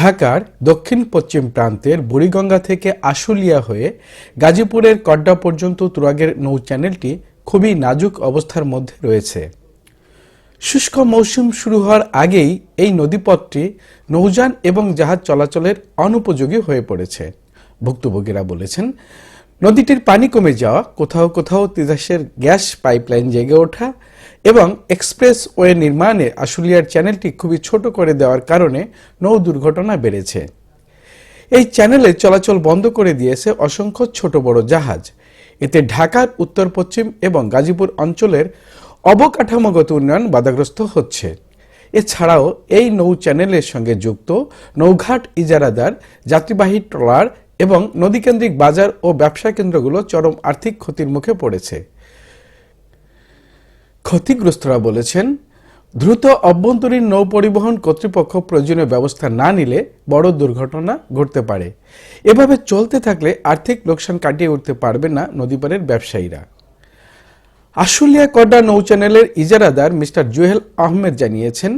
ঢাকার দক্ষিণ পশ্চিম প্রান্তের বুড়িগঙ্গা থেকে আশুলিয়া হয়ে গাজীপুরের কড্ডা পর্যন্ত তুরাগের নৌ চ্যানেলটি খুবই নাজুক অবস্থার মধ্যে রয়েছে। শুষ্ক মৌসুম শুরু হওয়ার আগেই এই নদীপথটি নৌযান এবং জাহাজ চলাচলের অনুপযোগী হয়ে পড়েছে। ভুক্তভোগীরা বলেছেন নদীটির পানি কমে যাওয়া, কোথাও কোথাও তিতাসের গ্যাস পাইপলাইন জেগে ওঠা এবং এক্সপ্রেস ওয়ে নির্মাণে আশুলিয়ার চ্যানেলটি খুবই ছোট করে দেওয়ার কারণে নৌ দুর্ঘটনা বেড়েছে। এই চ্যানেলে চলাচল বন্ধ করে দিয়েছে অসংখ্য ছোট বড় জাহাজ। এতে ঢাকার উত্তর পশ্চিম এবং গাজীপুর অঞ্চলের অবকাঠামোগত উন্নয়ন বাধাগ্রস্ত হচ্ছে। এছাড়াও এই নৌ চ্যানেলের সঙ্গে যুক্ত নৌঘাট ইজারাদার, যাত্রীবাহী ট্রলার এবং নদীকেন্দ্রিক বাজার ও ব্যবসা কেন্দ্রগুলো চরম আর্থিক ক্ষতির মুখে পড়েছে। ক্ষতিগ্রস্তরা বলেছেন, দ্রুত অভ্যন্তরীণ নৌ পরিবহন কর্তৃপক্ষ প্রয়োজনীয় ব্যবস্থা না নিলে বড় দুর্ঘটনা ঘটতে পারে। এভাবে চলতে থাকলে আর্থিক লোকসান কাটিয়ে উঠতে পারবে না নদীপাড়ের ব্যবসায়ীরা। আশুলিয়া কড্ডা নৌ চ্যানেলের ইজারাদার মিস্টার জুহেল আহমেদ জানিয়েছেন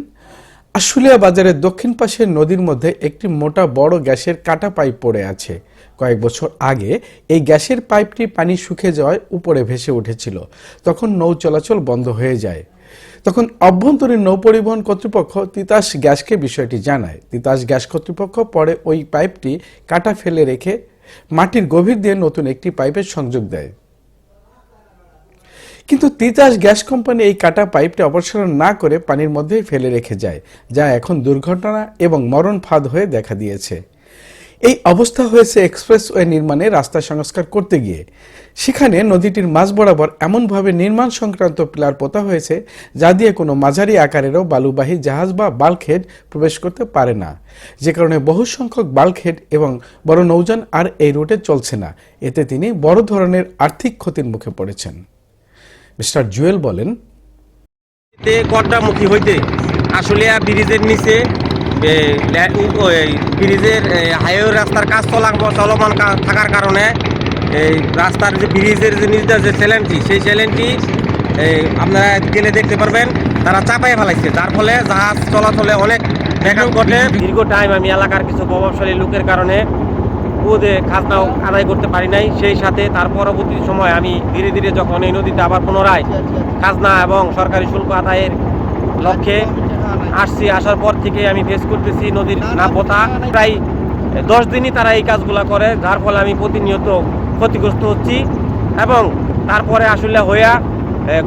আশুলিয়া বাজারের দক্ষিণ পাশের নদীর মধ্যে একটি মোটা বড় গ্যাসের কাটা পাইপ পড়ে আছে। কয়েক বছর আগে এই গ্যাসের পাইপটি পানি শুকিয়ে যাওয়ায় উপরে ভেসে উঠেছিল। তখন নৌ চলাচল বন্ধ হয়ে যায়। তখন অভ্যন্তরীণ নৌ পরিবহন কর্তৃপক্ষ তিতাস গ্যাসকে বিষয়টি জানায়। তিতাস গ্যাস কর্তৃপক্ষ পরে ওই পাইপটি কাটা ফেলে রেখে মাটির গভীর দিয়ে নতুন একটি পাইপের সংযোগ দেয়। কিন্তু তিতাস গ্যাস কোম্পানি এই কাটা পাইপটি অপসারণ না করে পানির মধ্যেই ফেলে রেখে যায়, যা এখন দুর্ঘটনা এবং মরণ ফাঁদ হয়ে দেখা দিয়েছে। এই অবস্থা হয়েছে এক্সপ্রেসওয়ে নির্মাণে রাস্তা সংস্কার করতে গিয়ে। সেখানে নদীটির মাঝ বরাবর এমনভাবে নির্মাণ সংক্রান্ত পিলার পোতা হয়েছে, যা দিয়ে কোনো মাঝারি আকারেরও বালুবাহী জাহাজ বা বাল্কহেড প্রবেশ করতে পারে না। যে কারণে বহু সংখ্যক বাল্কহেড এবং বড় নৌযান আর এই রুটে চলছে না। এতে তিনি বড় ধরনের আর্থিক ক্ষতির মুখে পড়েছেন। মিস্টার জুয়েল বলেন তে কড্ডামুখী হইতে আশুলিয়া ব্রিজের নিচে ব্রিজের হাইওয়ে রাস্তার কাজ চলা চলমান কা- থাকার কারণে এই রাস্তার যে ব্রিজের যে নিচে যে চ্যালেঞ্জটি সেই চ্যালেঞ্জটি আপনারা গেলে দেখতে পারবেন তারা চাপাই ফেলাইছে। যার ফলে জাহাজ চলাচলে অনেক ব্যাঘাত ঘটে। দীর্ঘ টাইম আমি এলাকার কিছু প্রভাবশালী লোকের কারণে ওদের খাজনা আদায় করতে পারি নাই, সেই সাথে তার পরবর্তী সময় আমি ধীরে ধীরে যখন এই নদীতে আবার পুনরায় খাজনা এবং সরকারি শুল্ক আদায়ের লক্ষ্যে আসছি, আসার পর থেকে আমি ফেস করতেছি নদীর নাপতা প্রায় দশ দিনই তারা এই কাজগুলো করে, যার ফলে আমি প্রতিনিয়ত ক্ষতিগ্রস্ত হচ্ছি এবং তারপরে আসলে হইয়া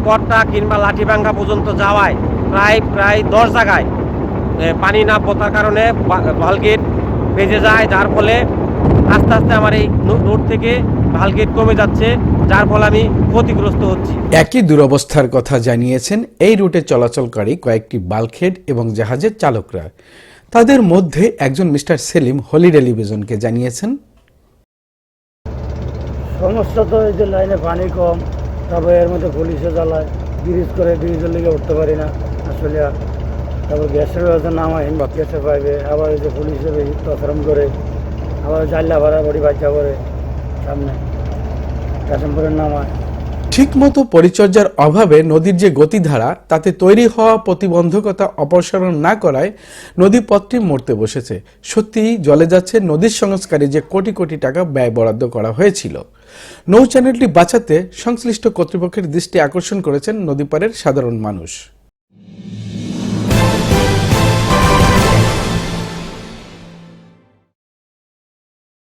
কট্টা কিংবা লাঠিভাঙ্গা পর্যন্ত যাওয়ায় প্রায় প্রায় দশ জায়গায় পানি না পতার কারণে ভালগেট ভেজে যায়, যার ফলে আস্তে আস্তে আমার এই রোড থেকে ভালগেট কমে যাচ্ছে যার ফলে আমি ক্ষতিগ্রস্ত হচ্ছি। একই দুরবস্থার কথা জানিয়েছেন এই রুটে চলাচলকারী কয়েকটি বাল্কহেড এবং জাহাজের চালকরা। তাদের মধ্যে একজন মিস্টার সেলিম হলি টেলিভিশনকে জানিয়েছেন। সমস্যা তো এই যে লাইনে পানি কম তারপর এর মধ্যে পুলিশে জ্বালায় ব্রিজ করে ব্রিজের লিগে উঠতে পারি না আসলে। তারপর গ্যাসের ব্যবস্থা নামাই গ্যাসে পাইবে আবার এই যে পুলিশে বেশি তসরম করে আবার জাল্লা ভাড়া বড়ি বাচ্চা করে সামনে। নামায় ঠিকমতো পরিচর্যার অভাবে নদীর যে গতিধারা, তাতে তৈরি হওয়া প্রতিবন্ধকতা অপসারণ না করায় নদীপথটি মরতে বসেছে। সত্যিই জলে যাচ্ছে নদীর সংস্কারে যে কোটি কোটি টাকা ব্যয় বরাদ্দ করা হয়েছিল। নৌ চ্যানেলটি বাঁচাতে সংশ্লিষ্ট কর্তৃপক্ষের দৃষ্টি আকর্ষণ করেছেন নদীপাড়ের সাধারণ মানুষ।